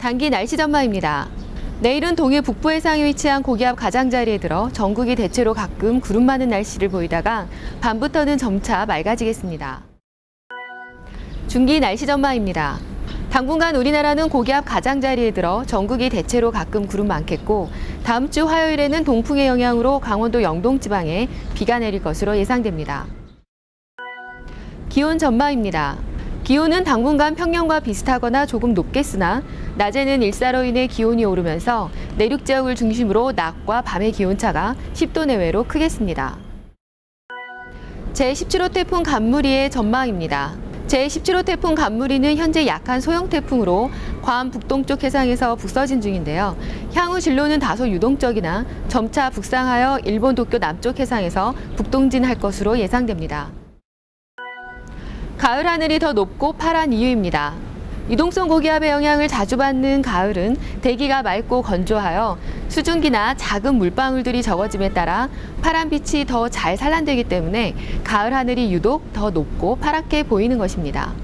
단기 날씨 전망입니다. 내일은 동해 북부 해상에 위치한 고기압 가장자리에 들어 전국이 대체로 가끔 구름 많은 날씨를 보이다가 밤부터는 점차 맑아지겠습니다. 중기 날씨 전망입니다. 당분간 우리나라는 고기압 가장자리에 들어 전국이 대체로 가끔 구름 많겠고 다음 주 화요일에는 동풍의 영향으로 강원도 영동 지방에 비가 내릴 것으로 예상됩니다. 기온 전망입니다. 기온은 당분간 평년과 비슷하거나 조금 높겠으나 낮에는 일사로 인해 기온이 오르면서 내륙 지역을 중심으로 낮과 밤의 기온차가 10도 내외로 크겠습니다. 제17호 태풍 간무리의 전망입니다. 제17호 태풍 간무리는 현재 약한 소형 태풍으로 괌 북동쪽 해상에서 북서진 중인데요. 향후 진로는 다소 유동적이나 점차 북상하여 일본 도쿄 남쪽 해상에서 북동진할 것으로 예상됩니다. 가을 하늘이 더 높고 파란 이유입니다. 이동성 고기압의 영향을 자주 받는 가을은 대기가 맑고 건조하여 수증기나 작은 물방울들이 적어짐에 따라 파란 빛이 더 잘 산란되기 때문에 가을 하늘이 유독 더 높고 파랗게 보이는 것입니다.